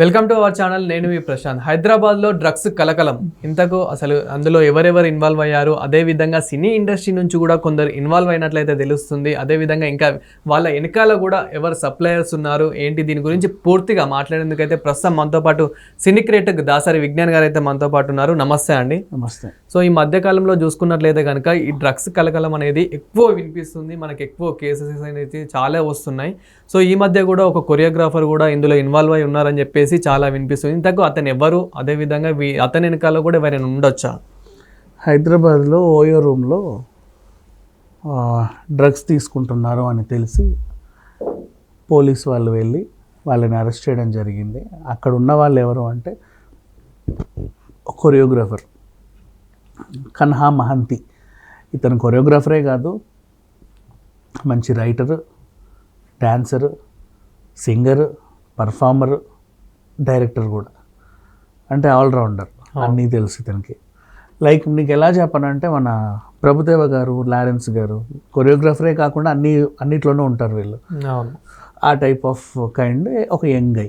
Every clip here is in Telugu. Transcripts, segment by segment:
వెల్కమ్ టు అవర్ ఛానల్ నేను మీ ప్రశాంత్. హైదరాబాద్లో డ్రగ్స్ కలకలం. ఇంతకు అసలు అందులో ఎవరెవరు ఇన్వాల్వ్ అయ్యారు? అదే విధంగా సినీ ఇండస్ట్రీ నుంచి కూడా కొందరు ఇన్వాల్వ్ అయినట్లయితే తెలుస్తుంది. అదే విధంగా ఇంకా వాళ్ళ వెనకాల కూడా ఎవరు సప్లయర్స్ ఉన్నారు? ఏంటి దీని గురించి పూర్తిగా మాట్లాడేందుకైతే ప్రస్తుతం మనతో పాటు సినీ క్రియేటర్ దాసరి విజ్ఞాన్ గారు అయితే మనతో పాటు ఉన్నారు. నమస్తే అండి. నమస్తే. సో ఈ మధ్య కాలంలో చూసుకున్నట్లయితే కనుక ఈ డ్రగ్స్ కలకలం అనేది ఎక్కువ వినిపిస్తుంది. మనకి ఎక్కువ కేసెస్ అనేది చాలా వస్తున్నాయి. సో ఈ మధ్య కూడా ఒక కొరియోగ్రాఫర్ కూడా ఇందులో ఇన్వాల్వ్ అయి ఉన్నారని చెప్పేసి చాలా వినిపిస్తుంది. ఇంతకు అతను ఎవరు? అదే విధంగా అతని వెనకాల కూడా ఎవరైనా ఉండొచ్చా? హైదరాబాద్లో ఓయో రూమ్లో డ్రగ్స్ తీసుకుంటున్నారు అని తెలిసి పోలీస్ వాళ్ళు వెళ్ళి వాళ్ళని అరెస్ట్ చేయడం జరిగింది. అక్కడ ఉన్న వాళ్ళు ఎవరు అంటే కొరియోగ్రాఫర్. కన్హా మహంతి. ఇతను కొరియోగ్రాఫరే కాదు మంచి writer dancer singer performer director కూడా. అంటే ఆల్రౌండర్. అన్నీ తెలుసు ఇతనికి. లైక్ నీకు ఎలా చెప్పనంటే మన ప్రభుదేవ గారు లారెన్స్ గారు కొరియోగ్రాఫరే కాకుండా అన్ని అన్నిట్లోనూ ఉంటారు వీళ్ళు. ఆ టైప్ ఆఫ్ కైండ్ ఒక యంగ్ గై.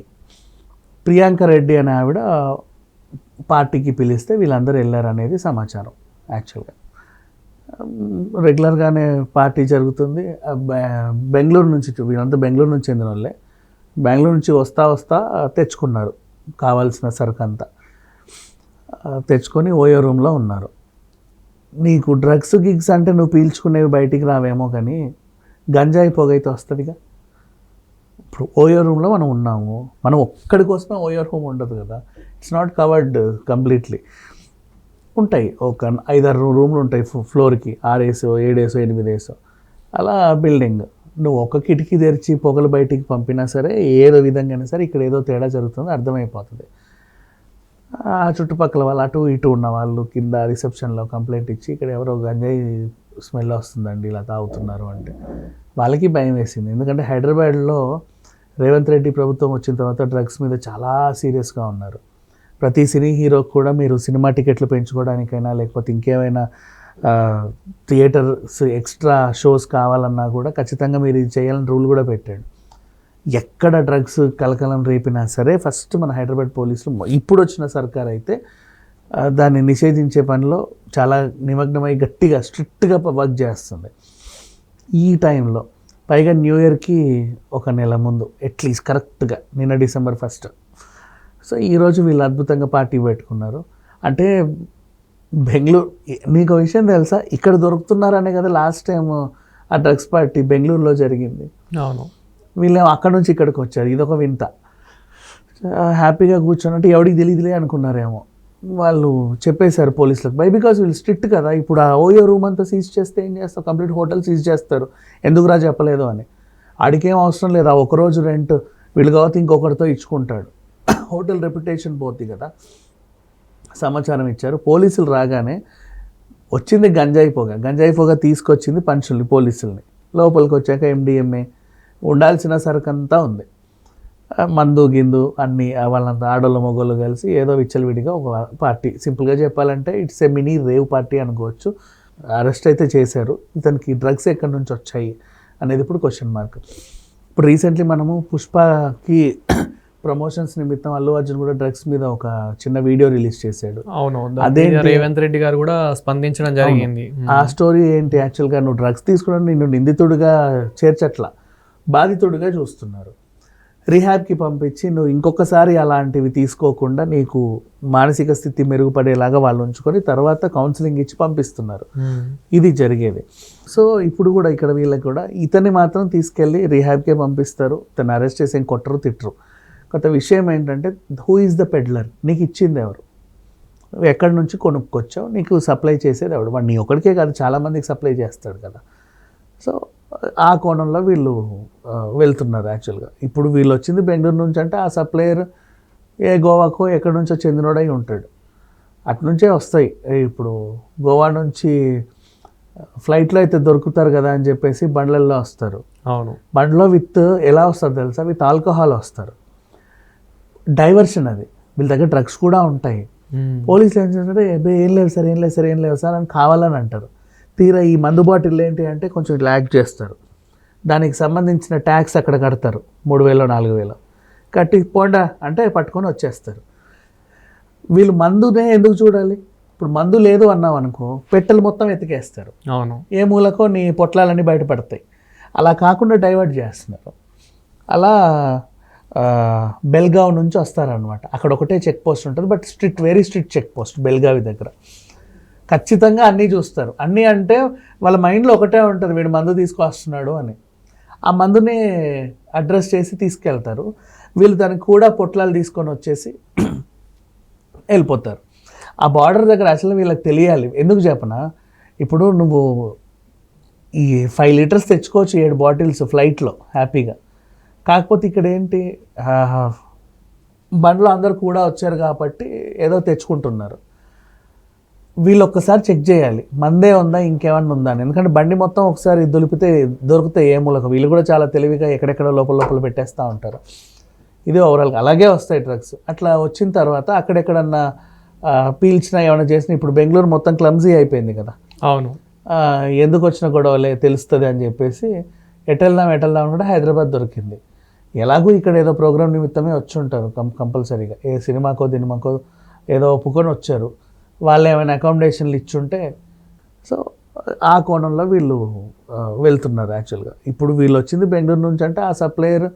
ప్రియాంక రెడ్డి అనే ఆవిడ పార్టీకి పిలిస్తే వీళ్ళందరూ వెళ్ళారు అనేది సమాచారం యాక్చువల్గా. రెగ్యులర్గానే పార్టీ జరుగుతుంది. బెంగళూరు నుంచి వీళ్ళంతా బెంగళూరు నుంచి చెందిన వాళ్ళే బెంగళూరు నుంచి వస్తా వస్తా తెచ్చుకున్నారు. కావాల్సిన సరుకు అంతా తెచ్చుకొని ఓయో రూమ్లో ఉన్నారు. నీకు డ్రగ్స్ గిగ్స్ అంటే నువ్వు పీల్చుకునేవి బయటికి రావేమో కానీ గంజాయి పొగైతే వస్తుందిగా. ఇప్పుడు ఓయో రూమ్లో మనం ఉన్నాము. మనం ఒక్కడి కోసమే ఓయో రూమ్ ఉండదు కదా. ఇట్స్ నాట్ కవర్డ్ కంప్లీట్లీ ఉంటాయి. ఒక ఐదారు రూమ్లు ఉంటాయి. ఫ్లోర్కి ఆరేసో ఏడేసో ఎనిమిదేసో. అలా బిల్డింగ్. నువ్వు ఒక కిటికీ తెరిచి పొగలు బయటికి పంపినా సరే ఏదో విధంగా అయినా సరే ఇక్కడ ఏదో తేడా జరుగుతుందో అర్థమైపోతుంది. ఆ చుట్టుపక్కల వాళ్ళు అటు ఇటు ఉన్న వాళ్ళు కింద రిసెప్షన్లో కంప్లైంట్ ఇచ్చి ఇక్కడ ఎవరో గంజాయి స్మెల్ వస్తుందండి ఇలా తాగుతున్నారు అంటే వాళ్ళకి భయం వేసింది. ఎందుకంటే హైదరాబాద్లో రేవంత్ రెడ్డి ప్రభుత్వం వచ్చిన తర్వాత డ్రగ్స్ మీద చాలా సీరియస్గా ఉన్నారు. ప్రతి సినీ హీరోకి కూడా మీరు సినిమా టికెట్లు పెంచుకోవడానికైనా లేకపోతే ఇంకేమైనా థియేటర్స్ ఎక్స్ట్రా షోస్ కావాలన్నా కూడా ఖచ్చితంగా మీరు ఇది చేయాలని రూల్ కూడా పెట్టాడు. ఎక్కడ డ్రగ్స్ కలకలం రేపినా సరే ఫస్ట్ మన హైదరాబాద్ పోలీసులు ఇప్పుడు వచ్చిన సర్కార్ అయితే దాన్ని నిషేధించే పనిలో చాలా నిమగ్నమై గట్టిగా స్ట్రిక్ట్గా వర్క్ చేస్తుంది. ఈ టైంలో పైగా న్యూ ఇయర్కి ఒక నెల ముందు అట్లీస్ట్ కరెక్ట్గా నిన్న డిసెంబర్ ఫస్ట్. సో ఈరోజు వీళ్ళు అద్భుతంగా పార్టీ పెట్టుకున్నారు. అంటే బెంగళూరు ఒక విషయం తెలుసా? ఇక్కడ దొరుకుతున్నారనే కదా లాస్ట్ టైం ఆ డ్రగ్స్ పార్టీ బెంగళూరులో జరిగింది. అవును. వీళ్ళు అక్కడ నుంచి ఇక్కడికి వచ్చారు. ఇదొక వింత. హ్యాపీగా కూర్చొని ఎవడికి తెలియదులే అనుకున్నారేమో. వాళ్ళు చెప్పేశారు పోలీసులకు బై బికాజ్ వీళ్ళు స్ట్రిక్ట్ కదా. ఇప్పుడు ఆ ఓయో రూమ్ అంతా సీజ్ చేస్తే ఏం చేస్తారు కంప్లీట్ హోటల్ సీజ్ చేస్తారు. ఎందుకురా చెప్పలేదు అని. ఆడికేం అవసరం లేదు. ఆ ఒకరోజు రెంట్ వీళ్ళు కాబట్టి ఇంకొకరితో ఇచ్చుకుంటాడు. హోటల్ రెప్యుటేషన్ పోతుంది కదా. సమాచారం ఇచ్చారు. పోలీసులు రాగానే వచ్చింది గంజాయి పొగ. గంజాయి పొగ తీసుకొచ్చింది పంచుల్ని పోలీసుల్ని. లోపలికి వచ్చాక ఎండిఎంఏ ఉండాల్సిన సరుకంతా ఉంది. మందు గిందు అన్ని వాళ్ళంతా ఆడోళ్ళు మొగోళ్ళు కలిసి ఏదో విచ్చలవిడిగా ఒక పార్టీ. సింపుల్గా చెప్పాలంటే it's a mini rave party అనుకోవచ్చు. అరెస్ట్ అయితే చేశారు. ఇతనికి డ్రగ్స్ ఎక్కడి నుంచి వచ్చాయి అనేది ఇప్పుడు క్వశ్చన్ మార్క్. ఇప్పుడు రీసెంట్లీ మనము పుష్పకి ప్రమోషన్స్ నిమిత్తం అల్లు అర్జున్ కూడా డ్రగ్స్ మీద ఒక చిన్న వీడియో రిలీజ్ చేశాడు. అవును మీద రేవంత్ రెడ్డి గారు కూడా స్పందించడం జరిగింది. ఆ స్టోరీ ఏంటి? యాక్చువల్గా నువ్వు డ్రగ్స్ తీసుకోవడం నిన్ను నిందితుడిగా చేర్చట్లా బాధితుడిగా చూస్తున్నారు. రిహాబ్కి పంపించి నువ్వు ఇంకొకసారి అలాంటివి తీసుకోకుండా నీకు మానసిక స్థితి మెరుగుపడేలాగా వాళ్ళు ఉంచుకొని తర్వాత కౌన్సిలింగ్ ఇచ్చి పంపిస్తున్నారు. ఇది జరిగేది. సో ఇప్పుడు కూడా ఇక్కడ వీళ్ళకి కూడా ఇతన్ని మాత్రం తీసుకెళ్ళి రిహాబ్కే పంపిస్తారు. తను అరెస్ట్ చేసి కొట్టరు తిట్టరు. కొత్త విషయం ఏంటంటే హూ ఈజ్ ద పెడ్లర్ నీకు ఇచ్చింది ఎవరు? ఎక్కడి నుంచి కొనుక్కొచ్చావు? నీకు సప్లై చేసేది ఎవడు? వాడు నీ ఒక్కడికే కాదు చాలామందికి సప్లై చేస్తాడు కదా. సో ఆ కోణంలో వీళ్ళు వెళ్తున్నారు యాక్చువల్గా ఇప్పుడు వీళ్ళు వచ్చింది బెంగళూరు నుంచి అంటే ఆ సప్లయర్ ఏ గోవాకో ఎక్కడి నుంచో చెందినోడై ఉంటాడు. అటు నుంచే వస్తాయి. ఇప్పుడు గోవా నుంచి ఫ్లైట్లో అయితే దొరుకుతారు కదా అని చెప్పేసి బండ్లల్లో వస్తారు. అవును. బండ్లో విత్ ఎలా వస్తారు తెలుసా? విత్ ఆల్కహాల్ వస్తారు. డైవర్షన్ అది. వీళ్ళ దగ్గర డ్రగ్స్ కూడా ఉంటాయి. పోలీసులు ఏం చేస్తారంటే "అబ్బే, ఏం లేదు సార్ ఏం లేదు సార్ ఏం లేదు సార్ అని కావాలని అంటారు. తీరా ఈ మందు బాటిల్ ఏంటి అంటే కొంచెం ఇట్లా యాక్ట్ చేస్తారు. దానికి సంబంధించిన ట్యాక్స్ అక్కడ కడతారు. మూడు వేలు నాలుగు వేలు. కట్టి పోండా అంటే పట్టుకొని వచ్చేస్తారు. వీళ్ళు మందునే ఎందుకు చూడాలి? ఇప్పుడు మందు లేదు అన్నాం అనుకో పెట్టెలు మొత్తం ఎతికేస్తారు. అవును. ఏ మూలకో నీ పొట్లాలన్నీ బయటపడతాయి. అలా కాకుండా డైవర్ట్ చేస్తున్నారు. అలా బెల్గావ్ నుంచి వస్తారనమాట అక్కడ ఒకటే చెక్ పోస్ట్ ఉంటుంది but strict very strict check post Belgavi దగ్గర. ఖచ్చితంగా అన్నీ చూస్తారు. అన్నీ అంటే వాళ్ళ మైండ్లో ఒకటే ఉంటుంది వీడు మందు తీసుకొస్తున్నాడు అని. ఆ మందుని అడ్రస్ చేసి తీసుకెళ్తారు. వీళ్ళు దానికి కూడా పొట్లాలు తీసుకొని వచ్చేసి వెళ్ళిపోతారు. ఆ బార్డర్ దగ్గర అసలు వీళ్ళకి తెలియాలి. ఎందుకు చెప్పనా? ఇప్పుడు నువ్వు ఈ ఫైవ్ లీటర్స్ తెచ్చుకోవచ్చు ఏడు బాటిల్స్ ఫ్లైట్లో హ్యాపీగా. కాకపోతే ఇక్కడ ఏంటి బండ్లో అందరు కూడా వచ్చారు కాబట్టి ఏదో తెచ్చుకుంటున్నారు. వీళ్ళు ఒక్కసారి చెక్ చేయాలి. మందే ఉందా ఇంకేమన్నా ఉందా అని. ఎందుకంటే బండి మొత్తం ఒకసారి దొలిపితే దొరికితే ఏ మూలక? వీళ్ళు కూడా చాలా తెలివిగా ఎక్కడెక్కడ లోపల లోపల పెట్టేస్తూ ఉంటారు. ఇది ఓవరాల్గా అలాగే వస్తాయి డ్రగ్స్ అట్లా వచ్చిన తర్వాత అక్కడెక్కడన్నా పీల్చినా ఏమైనా చేసినా ఇప్పుడు బెంగళూరు మొత్తం క్లమ్జీ అయిపోయింది కదా. అవును. ఎందుకు వచ్చిన గొడవలే తెలుస్తుంది అని చెప్పేసి ఎటెళ్దాం ఎటెళ్దాం కూడా హైదరాబాద్ దొరికింది. ఎలాగూ ఇక్కడ ఏదో ప్రోగ్రామ్ నిమిత్తమే వచ్చి ఉంటారు కం కంపల్సరీగా. ఏ సినిమాకో దినిమాకో ఏదో ఒప్పుకొని వచ్చారు. వాళ్ళు ఏమైనా అకామిడేషన్లు ఇచ్చుంటే సో ఆ కోణంలో వీళ్ళు వెళ్తున్నారు యాక్చువల్గా ఇప్పుడు వీళ్ళు వచ్చింది బెంగళూరు నుంచి అంటే ఆ సప్లయర్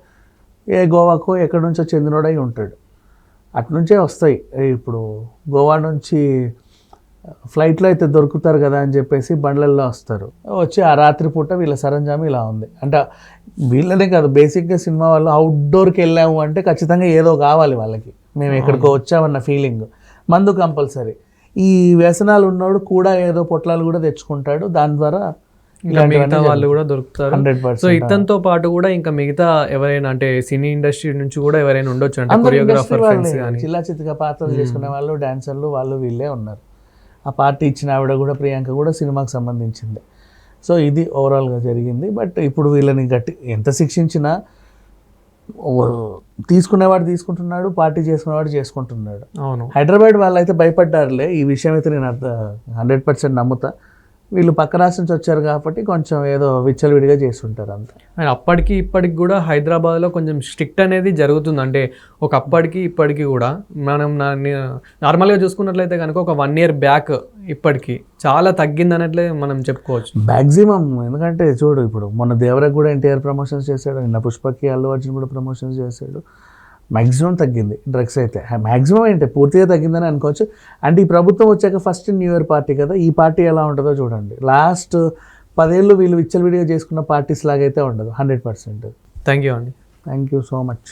ఏ గోవాకో ఎక్కడి నుంచో చెందినోడై ఉంటాడు. అట్నుంచే వస్తాయి. ఇప్పుడు గోవా నుంచి ఫ్లైట్లో అయితే దొరుకుతారు కదా అని చెప్పేసి బండ్లల్లో వస్తారు. వచ్చి ఆ రాత్రి పూట వీళ్ళ సరంజామి ఇలా ఉంది. అంటే వీళ్ళనే కాదు బేసిక్గా సినిమా వాళ్ళు అవుట్డోర్కి వెళ్ళాము అంటే ఖచ్చితంగా ఏదో కావాలి వాళ్ళకి. మేము ఎక్కడికో వచ్చామన్న ఫీలింగ్ మందు కంపల్సరీ. ఈ వ్యసనాలు ఉన్నోడు కూడా ఏదో పొట్లాలు కూడా తెచ్చుకుంటాడు. దాని ద్వారా మిగతా వాళ్ళు కూడా దొరుకుతారు. హండ్రెడ్ సో ఇతనితో పాటు కూడా ఇంకా మిగతా ఎవరైనా అంటే సినీ ఇండస్ట్రీ నుంచి కూడా ఎవరైనా ఉండొచ్చు. అంటే కొరియోగ్రాఫర్ చిల్లా చిత్తుగా పాత్రలు చేసుకునే వాళ్ళు డాన్సర్లు వాళ్ళు వీళ్ళే ఉన్నారు. ఆ పార్టీ ఇచ్చిన ఆవిడ కూడా ప్రియాంక కూడా సినిమాకి సంబంధించింది. సో ఇది ఓవరాల్గా జరిగింది. బట్ ఇప్పుడు వీళ్ళని గట్టి ఎంత శిక్షించినా తీసుకునేవాడు తీసుకుంటున్నాడు పార్టీ చేసుకునేవాడు చేసుకుంటున్నాడు. అవును. హైదరాబాద్ వాళ్ళు అయితే భయపడ్డారులే. ఈ విషయం అయితే నేను అర్థం హండ్రెడ్ పర్సెంట్ నమ్ముతా. వీళ్ళు పక్క రాష్ట్రం నుంచి వచ్చారు కాబట్టి కొంచెం ఏదో విచ్చలవిడిగా చేస్తుంటారు అంతే. అండ్ అప్పటికి ఇప్పటికి కూడా హైదరాబాద్లో కొంచెం స్ట్రిక్ట్ అనేది జరుగుతుంది. అంటే ఒక అప్పటికి ఇప్పటికి కూడా మనం నార్మల్గా చూసుకున్నట్లయితే కనుక ఒక వన్ ఇయర్ బ్యాక్ ఇప్పటికి చాలా తగ్గింది అన్నట్లే మనం చెప్పుకోవచ్చు. మ్యాక్సిమం ఎందుకంటే చూడు ఇప్పుడు మొన్న దేవరకు కూడా ఎన్టీఆర్ ప్రమోషన్స్ చేశాడు నిన్న పుష్పకి అల్లు అర్జున్ కూడా ప్రమోషన్స్ చేశాడు. మ్యాక్సిమం తగ్గింది డ్రగ్స్ అయితే. మ్యాక్సిమం ఏంటి? పూర్తిగా తగ్గిందని అనుకోవచ్చు. అంటే ఈ ప్రభుత్వం వచ్చాక ఫస్ట్ న్యూ ఇయర్ పార్టీ కదా ఈ పార్టీ ఎలా ఉంటుందో చూడండి. లాస్ట్ పదేళ్ళు వీళ్ళు విచ్చలవిడిగా చేసుకున్న పార్టీస్ లాగైతే ఉండదు హండ్రెడ్ పర్సెంట్. థ్యాంక్ యూ అండి. Thank you so much.